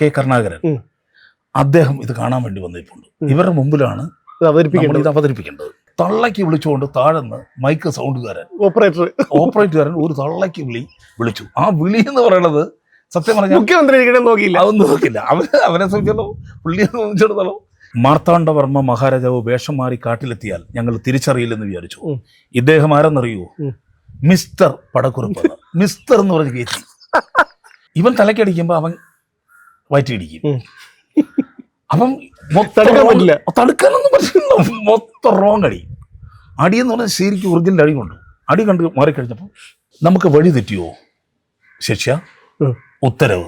K Karunakaran. അദ്ദേഹം ഇത് കാണാൻ വേണ്ടി വന്നിട്ടുണ്ട്. ഇവരുടെ മുമ്പിലാണ് ഇത് അവതരിപ്പിക്കേണ്ടത്. തള്ളക്ക് തള്ളയ്ക്ക് വിളിച്ചുകൊണ്ട് താഴെന്ന് മൈക്ക് സൗണ്ടുകാരൻ. ഓപ്പറേറ്റർ ഓപ്പറേറ്ററുകാരൻ ഒരു തള്ളയ്ക്ക് വിളി വിളിച്ചു. ആ വിളി എന്ന് പറയുന്നത് സത്യം പറഞ്ഞാൽ മുഖ്യമന്ത്രി നോക്കിയില്ല. അതൊന്നും നോക്കില്ല അവന് അവനെ സംബന്ധിച്ചിടത്തോളം പുള്ളിയെ സംബന്ധിച്ചിടത്തോളം മാർത്താണ്ഡവർമ്മ മഹാരാജാവ് വേഷം മാറി കാട്ടിലെത്തിയാൽ ഞങ്ങൾ തിരിച്ചറിയില്ലെന്ന് വിചാരിച്ചു. ഇദ്ദേഹം ആരെന്നറിയൂ മിസ്റ്റർ പടക്കുറുപ്പ് മിസ്റ്റർ എന്ന് പറഞ്ഞ് കയറ്റി ഇവൻ തലക്കടിക്കുമ്പോൾ അവൻ വയറ്റിടിക്കും. അപ്പം പറ്റില്ല. തടുക്കാനൊന്നും പറ്റില്ല. മൊത്തം റോങ് അടി. അടി എന്ന് പറഞ്ഞാൽ ശരിക്കും ഒറിജിനൽ അടി കൊണ്ടു അടി കണ്ട് മാറിക്കഴിഞ്ഞപ്പോൾ നമുക്ക് വഴി തെറ്റിയോ? ശിക്ഷ. ഉത്തരവ്.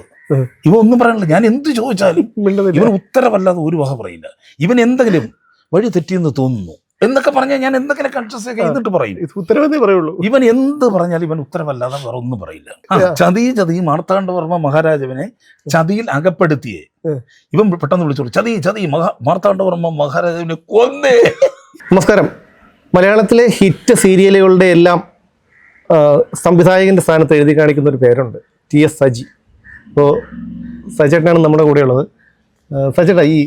ഇവ ഒന്നും പറയാനില്ല. ഞാൻ എന്ത് ചോദിച്ചാലും ഇവൻ ഉത്തരവല്ലാതെ ഒരു വക പറയില്ല. ഇവൻ എന്തെങ്കിലും വഴി തെറ്റിയെന്ന് തോന്നുന്നു. എന്നൊക്കെ പറഞ്ഞാൽ ഞാൻ എന്തെങ്കിലും ഒക്കെ ചെയ്തിട്ട് പറയും. ഉത്തരവെന്നേ പറയുള്ളൂ. ഇവൻ എന്ത് പറഞ്ഞാലും ഇവൻ ഉത്തരവല്ലാതെ വേറെ ഒന്നും പറയില്ല. ചതി ചതി മാർത്താണ്ഡവർമ്മ മഹാരാജാവിനെ ചതിയിൽ അകപ്പെടുത്തിയേ. ഇവൻ പെട്ടെന്ന് വിളിച്ചോളൂ ചതി ചതി മഹാ മാർത്താണ്ഡവർമ്മ മഹാരാജാവിനെ കൊന്നേ. നമസ്കാരം. മലയാളത്തിലെ ഹിറ്റ് സീരിയലുകളുടെ എല്ലാം സംവിധായകന്റെ സ്ഥാനത്ത് എഴുതി കാണിക്കുന്ന ഒരു പേരുണ്ട്. T S Saji. അപ്പോൾ സജേട്ടനാണ് നമ്മുടെ കൂടെയുള്ളത്. സജേട്ടാ ഈ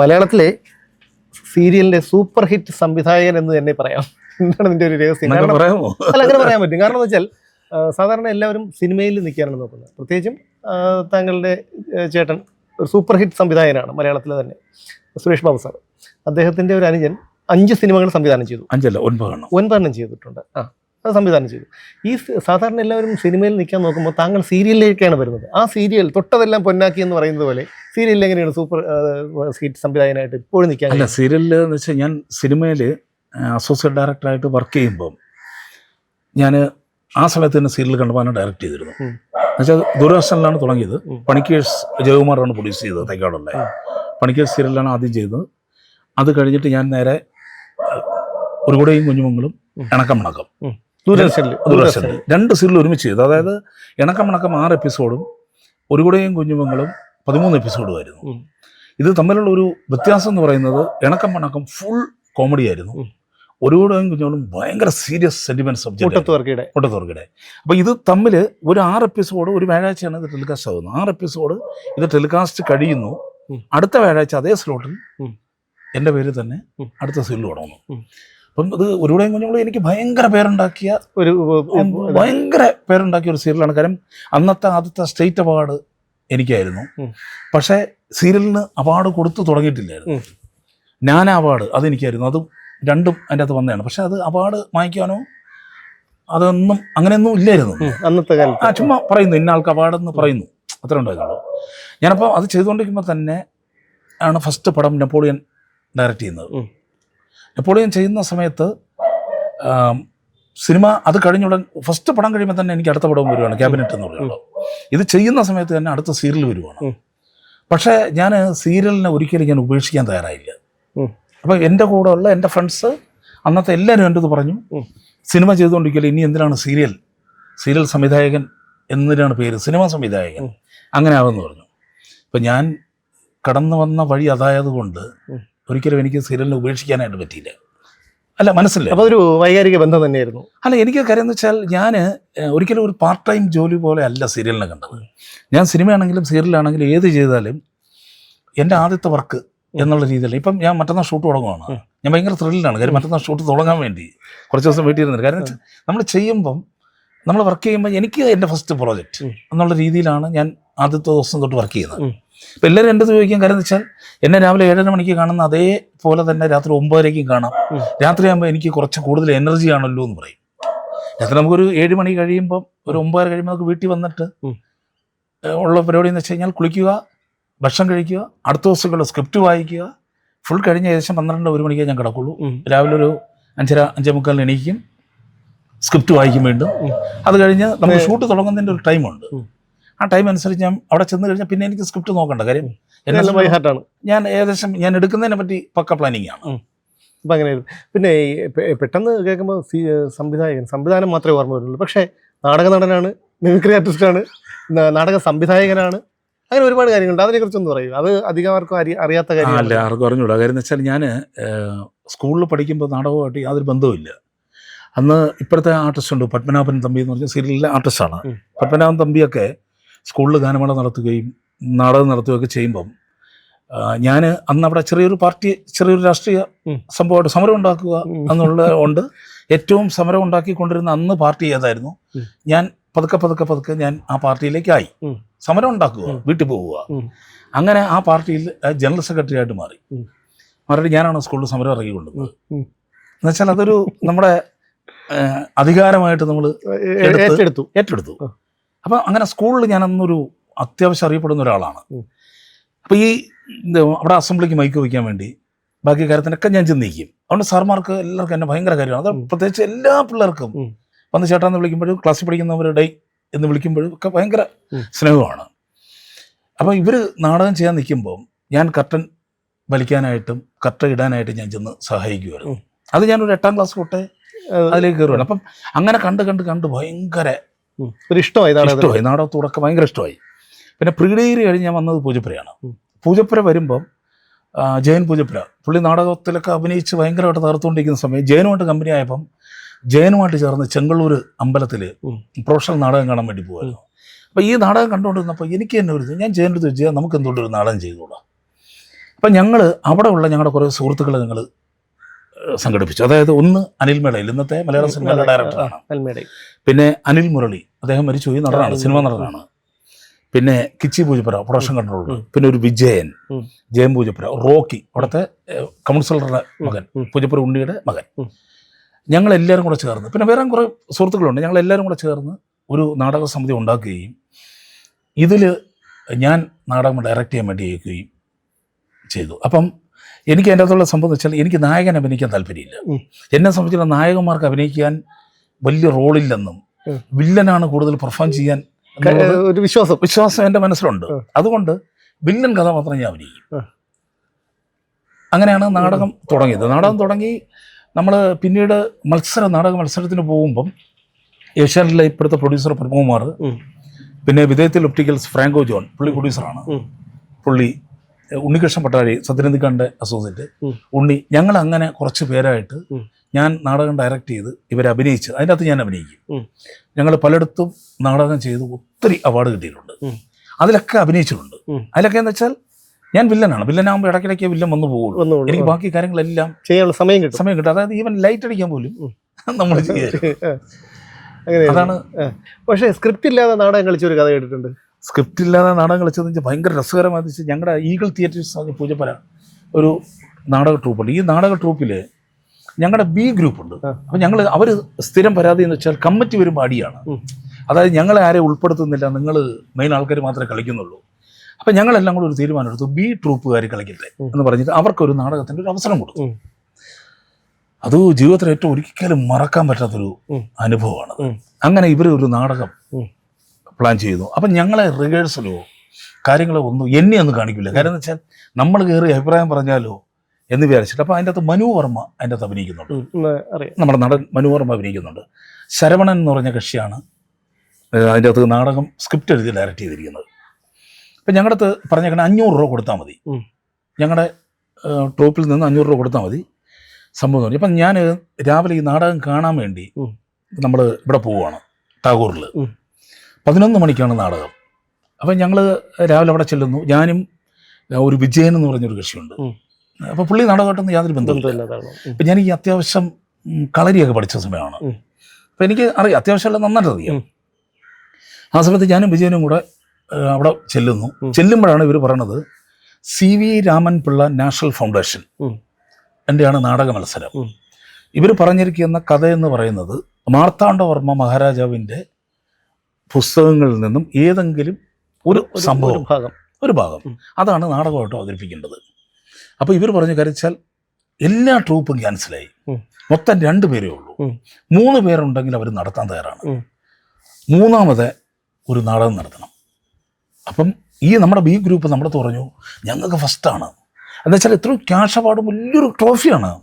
മലയാളത്തിലെ സീരിയലിന്റെ സൂപ്പർ ഹിറ്റ് സംവിധായകൻ എന്ന് തന്നെ പറയാം. എന്താണ് നിന്റെ ഒരു രഹസ്യം? കാരണം അല്ല അങ്ങനെ പറയാൻ പറ്റും. കാരണം എന്ന് വെച്ചാൽ സാധാരണ എല്ലാവരും സിനിമയിൽ നിൽക്കാനാണ് നോക്കുന്നത്. പ്രത്യേകിച്ചും താങ്കളുടെ ചേട്ടൻ ഒരു സൂപ്പർ ഹിറ്റ് സംവിധായകനാണ് മലയാളത്തിൽ തന്നെ സുരേഷ് ബാബു സാർ അദ്ദേഹത്തിന്റെ ഒരു അനുജൻ അഞ്ച് സിനിമകൾ സംവിധാനം ചെയ്തു. അഞ്ചല്ല ഒൻപതെണ്ണം. ഒൻപതെണ്ണം ചെയ്തിട്ടുണ്ട്. ആ അത് സംവിധാനം ചെയ്തു. ഈ സാധാരണ എല്ലാവരും സിനിമയിൽ നിൽക്കാൻ നോക്കുമ്പോൾ താങ്കൾ സീരിയലിലേക്കാണ് വരുന്നത്. ആ സീരിയൽ തൊട്ടതെല്ലാം പൊന്നാക്കി എന്ന് പറയുന്നത് പോലെ സീരിയലിൽ എങ്ങനെയാണ് സൂപ്പർ ഹിറ്റ് സംവിധായകനായിട്ട് ഇപ്പോഴും നിൽക്കാൻ അല്ല സീരിയലിൽ എന്ന് വെച്ചാൽ ഞാൻ സിനിമയിൽ അസോസിയേറ്റ് ഡയറക്ടറായിട്ട് വർക്ക് ചെയ്യുമ്പം ഞാൻ ആ സമയത്ത് തന്നെ സീരിയൽ കണ്ടപ്പോൾ ഡയറക്റ്റ് ചെയ്തിരുന്നു. എന്നുവെച്ചാൽ ദൂരദർശനിലാണ് തുടങ്ങിയത്. പണിക്കേഴ്സ് ജയകുമാറാണ് പ്രൊഡ്യൂസ് ചെയ്തത് തൈക്കാടുള്ള. പണിക്കേഴ്സ് സീരിയലാണ് ആദ്യം ചെയ്തത്. അത് കഴിഞ്ഞിട്ട് ഞാൻ നേരെ ഒരു കൂടെയും കുഞ്ഞുമങ്ങളും ഇണക്കം ഇണക്കമണക്കം ദൂരദർശനിൽ രണ്ട് സീരിയൽ ഒരുമിച്ച് ചെയ്തു. അതായത് ഇണക്കമണക്കം ആറ് എപ്പിസോഡും ഒരു കൂടെയും കുഞ്ഞുമങ്ങളും പതിമൂന്ന് എപ്പിസോഡുമായിരുന്നു ആയിരുന്നു. ഇത് തമ്മിലുള്ള ഒരു വ്യത്യാസം എന്ന് പറയുന്നത് ഇണക്കം പണക്കം ഫുൾ കോമഡി ആയിരുന്നു. ഒരു കൂടെയും കുഞ്ഞുങ്ങളും ഭയങ്കര സീരിയസ് സെന്റിമെന്റ് സബ്ജക്ട് മുട്ടത്തുറക്കടെ അപ്പോൾ ഇത് തമ്മിൽ ഒരു ആറ് എപ്പിസോഡ് ഒരു വ്യാഴാഴ്ചയാണ് ഇത് ടെലികാസ്റ്റ് ആകുന്നത് ആറ് എപ്പിസോഡ് ഇത് ടെലികാസ്റ്റ് കഴിയുന്നു. അടുത്ത വ്യാഴാഴ്ച അതേ സ്ലോട്ടിൽ എന്റെ എന്റെ പേര് തന്നെ അടുത്ത സീരിയൽ തുടങ്ങുന്നു. അപ്പം ഇത് ഒരുവിടെയും കുഞ്ഞുങ്ങളും എനിക്ക് ഭയങ്കര പേരുണ്ടാക്കിയ ഒരു ഭയങ്കര പേരുണ്ടാക്കിയ ഒരു സീരിയലാണ് കാര്യം അന്നത്തെ ആദ്യത്തെ സ്റ്റേറ്റ് അവാർഡ് എനിക്കായിരുന്നു. പക്ഷേ സീരിയലിന് അവാർഡ് കൊടുത്തു തുടങ്ങിയിട്ടില്ലായിരുന്നു. ഞാൻ അവാർഡ് അതെനിക്കായിരുന്നു. അതും രണ്ടും അതിന്റെ അകത്ത് വന്നതാണ്. പക്ഷെ അത് അവാർഡ് വാങ്ങിക്കാനോ അതൊന്നും അങ്ങനെയൊന്നും ഇല്ലായിരുന്നു. അന്നത്തെ ആ ചുമ്മാ പറയുന്നു ഇന്ന ആൾക്ക് അവാർഡെന്ന് പറയുന്നു. അത്ര ഉണ്ടായിരുന്നുള്ളൂ. ഞാനപ്പോൾ അത് ചെയ്തുകൊണ്ടിരിക്കുമ്പോൾ തന്നെ ആണ് ഫസ്റ്റ് പടം നെപ്പോളിയൻ ഡയറക്റ്റ് ചെയ്യുന്നത്. നെപ്പോളിയൻ ചെയ്യുന്ന സമയത്ത് സിനിമ അത് കഴിഞ്ഞുടൻ ഫസ്റ്റ് പടം കഴിയുമ്പോൾ തന്നെ എനിക്ക് അടുത്ത പടവും വരുവാണ് ക്യാബിനറ്റ് എന്ന് പറയുന്നത്. ഇത് ചെയ്യുന്ന സമയത്ത് തന്നെ അടുത്ത സീരിയൽ വരുവാണ്. പക്ഷേ ഞാൻ സീരിയലിനെ ഒരിക്കലും ഞാൻ ഉപേക്ഷിക്കാൻ തയ്യാറായില്ല. അപ്പം അപ്പോൾ എന്റെ കൂടെ ഉള്ള എന്റെ ഫ്രണ്ട്സ് അന്നത്തെ എല്ലാവരും എന്റെ ഇത് പറഞ്ഞു. സിനിമ ചെയ്തുകൊണ്ടിരിക്കലും ഇനി എന്തിനാണ് സീരിയൽ? സീരിയൽ സംവിധായകൻ എന്നതിനാണ് പേര് സിനിമ സംവിധായകൻ. അങ്ങനെ ആകുമെന്ന് പറഞ്ഞു. അപ്പം ഞാൻ കടന്നു വന്ന വഴി അതായതുകൊണ്ട് ഉം. ഒരിക്കലും എനിക്ക് സീരിയലിനെ ഉപേക്ഷിക്കാനായിട്ട് പറ്റിയില്ല. അല്ല മനസ്സില്ല അപ്പോൾ ഒരു വൈകാരിക ബന്ധം തന്നെയായിരുന്നു. അല്ല എനിക്ക് കാര്യം എന്ന് വെച്ചാൽ ഞാൻ ഒരിക്കലും ഒരു പാർട്ട് ടൈം ജോലി പോലെ അല്ല സീരിയലിനെ കണ്ടത്. ഞാൻ സിനിമയാണെങ്കിലും സീരിയലാണെങ്കിലും ഏത് ചെയ്താലും എന്റെ ആദ്യത്തെ വർക്ക് എന്നുള്ള രീതിയിൽ ഇപ്പം ഞാൻ മറ്റന്നാൾ ഷൂട്ട് തുടങ്ങുവാണ്. ഞാൻ ഭയങ്കര ത്രില്ലാണ് കാര്യം മറ്റന്നാൾ ഷൂട്ട് തുടങ്ങാൻ വേണ്ടി. കുറച്ച് ദിവസം വീട്ടിൽ ഇരുന്നിട്ട്. കാരണം നമ്മൾ ചെയ്യുമ്പം നമ്മൾ വർക്ക് ചെയ്യുമ്പോൾ എനിക്ക് എന്റെ ഫസ്റ്റ് പ്രോജക്റ്റ് എന്നുള്ള രീതിയിലാണ് ഞാൻ ആദ്യത്തെ ദിവസം തൊട്ട് വർക്ക് ചെയ്യുന്നത്. ഇപ്പം എല്ലാവരും എന്റെ ചോദിക്കാൻ കാര്യം എന്ന് വെച്ചാൽ എന്നെ രാവിലെ ഏഴര മണിക്ക് കാണുന്ന അതേപോലെ തന്നെ രാത്രി ഒമ്പതരയ്ക്കും കാണാം. രാത്രിയാകുമ്പോൾ എനിക്ക് കുറച്ച് കൂടുതൽ എനർജി ആണല്ലോ എന്ന് പറയും. രാത്രി നമുക്കൊരു ഏഴ് മണി കഴിയുമ്പം ഒരു ഒമ്പതര കഴിയുമ്പോൾ നമുക്ക് വീട്ടിൽ വന്നിട്ട് ഉള്ള പരിപാടി എന്ന് വെച്ച് കഴിഞ്ഞാൽ കുളിക്കുക ഭക്ഷണം കഴിക്കുക അടുത്ത ദിവസമുള്ള സ്ക്രിപ്റ്റ് വായിക്കുക. ഫുൾ കഴിഞ്ഞ ഏകദേശം പന്ത്രണ്ട് ഒരു മണിക്കേ ഞാൻ കിടക്കുള്ളൂ. രാവിലെ ഒരു അഞ്ചര അഞ്ചേ മുക്കാലിന് എണീക്കും. സ്ക്രിപ്റ്റ് വായിക്കും വീണ്ടും. അത് കഴിഞ്ഞ് നമുക്ക് ഷൂട്ട് തുടങ്ങുന്നതിന്റെ ഒരു ടൈമുണ്ട്. ആ ടൈം അനുസരിച്ച് ഞാൻ അവിടെ ചെന്ന് കഴിഞ്ഞാൽ പിന്നെ എനിക്ക് സ്ക്രിപ്റ്റ് നോക്കണ്ട കാര്യം. എന്നാലും ഹാർട്ടാണ് ഞാൻ ഏകദേശം ഞാൻ എടുക്കുന്നതിനെ പറ്റി പക്ക പ്ലാനിങ് ആണ്. അപ്പം അങ്ങനെയായിരുന്നു. പിന്നെ ഈ പെട്ടെന്ന് കേൾക്കുമ്പോൾ സംവിധായകൻ സംവിധാനം മാത്രമേ ഓർമ്മ വരുള്ളൂ പക്ഷേ നാടക നടനാണ് മിമിക്രി ആർട്ടിസ്റ്റാണ് നാടക സംവിധായകനാണ് അങ്ങനെ ഒരുപാട് കാര്യങ്ങളുണ്ട്. അതിനെക്കുറിച്ചൊന്ന് പറയൂ. അത് അധികം ആർക്കും അറി- അറിയാത്ത കാര്യം അല്ല ആർക്കും അറിഞ്ഞൂടാ. കാര്യം എന്ന് വെച്ചാൽ ഞാൻ സ്കൂളിൽ പഠിക്കുമ്പോൾ നാടകമായിട്ട് യാതൊരു ബന്ധവുമില്ല. അന്ന് ഇപ്പോഴത്തെ ആർട്ടിസ്റ്റ് ഉണ്ട് പത്മനാഭൻ തമ്പി എന്ന് പറഞ്ഞ സീരിയലിലെ ആർട്ടിസ്റ്റാണ്. പത്മനാഭൻ തമ്പിയൊക്കെ സ്കൂളിൽ ഗാനമേള നടത്തുകയും നാടകം നടത്തുകയൊക്കെ ചെയ്യുമ്പം ഞാൻ അന്ന് അവിടെ ചെറിയൊരു പാർട്ടി ചെറിയൊരു രാഷ്ട്രീയ. സംഭവമായിട്ട് സമരം ഉണ്ടാക്കുക. എന്നുള്ള ഉണ്ട്. ഏറ്റവും സമരം ഉണ്ടാക്കിക്കൊണ്ടിരുന്ന അന്ന് പാർട്ടി ഏതായിരുന്നു? ഞാൻ പതുക്കെ പതുക്കെ പതുക്കെ ഞാൻ ആ പാർട്ടിയിലേക്കായി. സമരം ഉണ്ടാക്കുക വീട്ടിൽ പോവുക. അങ്ങനെ ആ പാർട്ടിയിൽ ജനറൽ സെക്രട്ടറി ആയിട്ട് മാറി. മറുപടി മാറിയിട്ട് ഞാനാണ് സ്കൂളിൽ സമരം ഇറക്കി ഉം. എന്നുവെച്ചാൽ അതൊരു നമ്മുടെ അധികാരമായിട്ട് നമ്മൾ ഏറ്റെടുത്തു. ഏറ്റെടുത്തു. അപ്പം അങ്ങനെ സ്കൂളിൽ ഞാൻ അന്നൊരു അത്യാവശ്യം അറിയപ്പെടുന്ന ഒരാളാണ്. അപ്പോൾ ഈ അവിടെ അസംബ്ലിക്ക് മൈക്ക് വയ്ക്കാൻ വേണ്ടി ബാക്കി കാര്യത്തിനൊക്കെ ഞാൻ ചിന്തിക്കും അതുകൊണ്ട് സാർമാർക്ക് എല്ലാവർക്കും എന്നെ ഭയങ്കര കാര്യമാണ്. അത് പ്രത്യേകിച്ച് എല്ലാ പിള്ളേർക്കും. വന്ന് ചേട്ടാന്ന് വിളിക്കുമ്പോഴും ക്ലാസ്സിൽ പഠിക്കുന്നവരുടെ എന്ന് വിളിക്കുമ്പോഴും ഒക്കെ ഭയങ്കര സ്നേഹമാണ്. അപ്പോൾ ഇവർ നാടകം ചെയ്യാൻ നിൽക്കുമ്പോൾ ഞാൻ കർട്ടൻ വലിക്കാനായിട്ടും കർട്ടൻ ഇടാനായിട്ടും ഞാൻ ചെന്ന് സഹായിക്കുമായിരുന്നു അത് ഞാനൊരു എട്ടാം ക്ലാസ് തൊട്ടേ അത് അതിലേക്ക് കയറുകയാണ് അപ്പം അങ്ങനെ കണ്ട് കണ്ട് കണ്ട് ഭയങ്കര. ഒരു ഇഷ്ടമായി ഇഷ്ടമായി. നാടകം തുടക്കം ഭയങ്കര ഇഷ്ടമായി. പിന്നെ പ്രീഡേരി കഴിഞ്ഞ് ഞാൻ വന്നത് പൂജപ്പുരയാണ്. പൂജപ്പുര വരുമ്പം ജയൻ പൂജപ്പുര. പുള്ളി നാടകത്തിലൊക്കെ അഭിനയിച്ച് ഭയങ്കരമായിട്ട് തകർത്തുകൊണ്ടിരിക്കുന്ന സമയം ജയനുമായിട്ട് കമ്പനി ആയപ്പം ജയനുമായിട്ട് ചേർന്ന് ചെങ്കളൂർ അമ്പലത്തിൽ. പ്രൊഫഷണൽ നാടകം കാണാൻ വേണ്ടി പോകുമായിരുന്നു അപ്പോൾ ഈ നാടകം കണ്ടുകൊണ്ടിരുന്നപ്പോൾ എനിക്ക് തന്നെ ഒരു ഞാൻ ജയന്റെ ചോദിച്ചാൽ നമുക്ക് എന്തുകൊണ്ട് ഒരു നാടകം ചെയ്തുകൂടാ? അപ്പം ഞങ്ങൾ അവിടെ ഉള്ള ഞങ്ങളുടെ കുറേ സുഹൃത്തുക്കളെ ഞങ്ങൾ സംഘടിപ്പിച്ചു. അതായത് ഒന്ന് അനിൽ മേടയിൽ ഇന്നത്തെ മലയാള സിനിമയുടെ ഡയറക്ടറാണ് പിന്നെ അനിൽ മുരളി അദ്ദേഹം മരിച്ചു ഈ നടനാണ് സിനിമ നടനാണ്. പിന്നെ കിച്ചി പൂജപ്പുര പ്രൊഡക്ഷൻ കൺട്രോളർ പിന്നെ ഒരു വിജയൻ ജയം പൂജപ്പുര റോക്കി അവിടുത്തെ കൗൺസിലറുടെ മകൻ. പൂജപ്പുര ഉണ്ണിയുടെ മകൻ. ഞങ്ങൾ എല്ലാവരും കൂടെ ചേർന്ന് പിന്നെ വേറെ കുറേ സുഹൃത്തുക്കളുണ്ട് ഞങ്ങൾ എല്ലാവരും കൂടെ ചേർന്ന് ഒരു നാടക സമിതി ഉണ്ടാക്കുകയും ഇതിൽ ഞാൻ നാടകം ഡയറക്റ്റ് ചെയ്യാൻ വേണ്ടി ചെയ്തു. അപ്പം എനിക്ക് അതിന്റെ അകത്തുള്ള സംഭവം എന്ന് വെച്ചാൽ എനിക്ക് നായകൻ അഭിനയിക്കാൻ താല്പര്യമില്ല. എന്നെ സംബന്ധിച്ചുള്ള നായകന്മാർക്ക് അഭിനയിക്കാൻ വലിയ റോളില്ലെന്നും. വില്ലനാണ് കൂടുതൽ പെർഫോം ചെയ്യാൻ ഒരു വിശ്വാസം. വിശ്വാസം എന്റെ മനസ്സിലുണ്ട്. അതുകൊണ്ട് വില്ലൻ കഥാപാത്രം ഞാൻ അഭിനയിക്കും. അങ്ങനെയാണ് നാടകം തുടങ്ങിയത്. നാടകം തുടങ്ങി നമ്മൾ പിന്നീട് മത്സര നാടക മത്സരത്തിന് പോകുമ്പം ഏഷ്യാനെറ്റിലെ ഇപ്പോഴത്തെ പ്രൊഡ്യൂസർ പ്രഭുകുമാർ പിന്നെ വിധേയത്തിൽ ഒപ്റ്റിക്കൽസ് ഫ്രാങ്കോ ജോൺ പുള്ളി പ്രൊഡ്യൂസറാണ്. പുള്ളി ഉണ്ണികൃഷ്ണൻ പട്ടാഴി സത്യനന്ദിക്കാണ്ട് അസോസിയേറ്റ് ഉണ്ണി ഞങ്ങൾ അങ്ങനെ കുറച്ച് പേരായിട്ട് ഞാൻ നാടകം ഡയറക്റ്റ് ചെയ്ത് ഇവരെ അഭിനയിച്ച് അതിന്റെ അകത്ത് ഞാൻ അഭിനയിക്കും. ഞങ്ങൾ പലയിടത്തും നാടകം ചെയ്ത് ഒത്തിരി അവാർഡ് കിട്ടിയിട്ടുണ്ട്. അതിലൊക്കെ അഭിനയിച്ചിട്ടുണ്ട്. അതിലൊക്കെ എന്ന് വെച്ചാൽ ഞാൻ വില്ലനാണ്. വില്ലനാകുമ്പോൾ ഇടയ്ക്കിടയ്ക്ക് വില്ലൻ വന്നു പോകുള്ളൂ എനിക്ക് ബാക്കി കാര്യങ്ങളെല്ലാം ചെയ്യാനുള്ള സമയം കിട്ടും. സമയം കിട്ടും. അതായത് ഈവൻ ലൈറ്റ് അടിക്കാൻ പോലും നമ്മൾ ചെയ്യാറ് അതാണ് പക്ഷേ സ്ക്രിപ്റ്റ് ഇല്ലാതെ നാടകം കളിച്ച ഒരു കഥ കേട്ടിട്ടുണ്ട്. സ്ക്രിപ്റ്റ് ഇല്ലാതെ നാടകം കളിച്ചതെന്ന് വെച്ചാൽ ഭയങ്കര രസകരമായി വെച്ചാൽ ഞങ്ങളുടെ ഈഗിൾ തിയേറ്റേഴ്സ് പറഞ്ഞ പൂജപ്പര ഒരു നാടക ട്രൂപ്പുണ്ട്. ഈ നാടക ട്രൂപ്പിൽ ഞങ്ങളുടെ ബി ഗ്രൂപ്പ് ഉണ്ട്. അപ്പം ഞങ്ങൾ അവർ സ്ഥിരം പരാതി എന്ന് വെച്ചാൽ കമ്മിറ്റി വരുമ്പോൾ അടിയാണ് അതായത് ഞങ്ങളെ ആരെ ഉൾപ്പെടുത്തുന്നില്ല. നിങ്ങൾ മെയിൻ ആൾക്കാർ മാത്രമേ കളിക്കുന്നുള്ളൂ. അപ്പം ഞങ്ങളെല്ലാം കൂടെ ഒരു തീരുമാനമെടുത്തു ബി ട്രൂപ്പുകാർ കളിക്കട്ടെ എന്ന് പറഞ്ഞിട്ട് അവർക്കൊരു നാടകത്തിന്റെ ഒരു അവസരം കൊടുത്തു. അത് ജീവിതത്തിൽ ഏറ്റവും ഒരിക്കലും മറക്കാൻ പറ്റാത്തൊരു. അനുഭവമാണ്. അങ്ങനെ ഇവർ ഒരു നാടകം. പ്ലാൻ ചെയ്തു. അപ്പം ഞങ്ങളെ റിഹേഴ്സലോ കാര്യങ്ങളോ ഒന്നും എന്നെ ഒന്നും കാണിക്കില്ല കാര്യം എന്ന് വെച്ചാൽ നമ്മൾ കയറി അഭിപ്രായം പറഞ്ഞാലോ എന്ന് വിചാരിച്ചിട്ട് അപ്പോൾ അതിന്റെ അകത്ത് മനു വർമ്മ അതിന്റെ അകത്ത് അഭിനയിക്കുന്നുണ്ട്. നമ്മുടെ നടൻ മനു വർമ്മ അഭിനയിക്കുന്നുണ്ട്. ശരവണൻ എന്ന് പറഞ്ഞ കക്ഷിയാണ് അതിന്റെ അകത്ത് നാടകം സ്ക്രിപ്റ്റ് എഴുതി ഡയറക്റ്റ് ചെയ്തിരിക്കുന്നത്. അപ്പം ഞങ്ങളുടെ അടുത്ത് പറഞ്ഞേക്കണേ അഞ്ഞൂറ് രൂപ കൊടുത്താൽ മതി. ഞങ്ങളുടെ ട്രൂപ്പിൽ നിന്ന് അഞ്ഞൂറ് രൂപ കൊടുത്താൽ മതി. സംഭവം തോന്നി അപ്പം ഞാൻ രാവിലെ ഈ നാടകം കാണാൻ വേണ്ടി നമ്മൾ ഇവിടെ പോവുകയാണ് ടാഗോറിൽ. പതിനൊന്ന് മണിക്കാണ് നാടകം. അപ്പം ഞങ്ങൾ രാവിലെ അവിടെ ചെല്ലുന്നു. ഞാനും ഒരു വിജയൻ എന്ന് പറഞ്ഞൊരു കക്ഷിയുണ്ട്. അപ്പം അപ്പോൾ പുള്ളി നാടകമായിട്ടൊന്നും യാതൊരു ബന്ധമില്ല അപ്പം ഞാൻ ഈ അത്യാവശ്യം കളരിയൊക്കെ പഠിച്ച സമയമാണ്. അപ്പം എനിക്ക് അറിയാം അത്യാവശ്യം എല്ലാം നന്നായിട്ട് അറിയാം. ആ സമയത്ത് ഞാനും വിജയനും കൂടെ അവിടെ ചെല്ലുന്നു. ചെല്ലുമ്പോഴാണ് ഇവർ പറയണത് C V Raman Pillai national foundation. എന്റെയാണ് നാടക മത്സരം. ഇവർ പറഞ്ഞിരിക്കുന്ന കഥ എന്ന് പറയുന്നത് മാർത്താണ്ഡവർമ്മ മഹാരാജാവിന്റെ പുസ്തകങ്ങളിൽ നിന്നും ഏതെങ്കിലും ഒരു സംഭവം ഒരു ഭാഗം. ഒരു ഭാഗം. അതാണ് നാടകമായിട്ട് അവതരിപ്പിക്കേണ്ടത്. അപ്പോൾ ഇവർ പറഞ്ഞു കരച്ചാൽ എല്ലാ ട്രൂപ്പും ക്യാൻസലായി. മൊത്തം രണ്ട് പേരേ ഉള്ളൂ. മൂന്ന് പേരുണ്ടെങ്കിൽ അവർ നടത്താൻ തയ്യാറാണ്. മൂന്നാമത് ഒരു നാടകം നടത്തണം. അപ്പം ഈ നമ്മുടെ ബി ഗ്രൂപ്പ് നമ്മുടെ പറഞ്ഞു ഞങ്ങൾക്ക് ഫസ്റ്റാണ് എന്ന് വെച്ചാൽ ഇത്രയും ക്യാഷ് അവാർഡ് വലിയൊരു ട്രോഫിയാണ്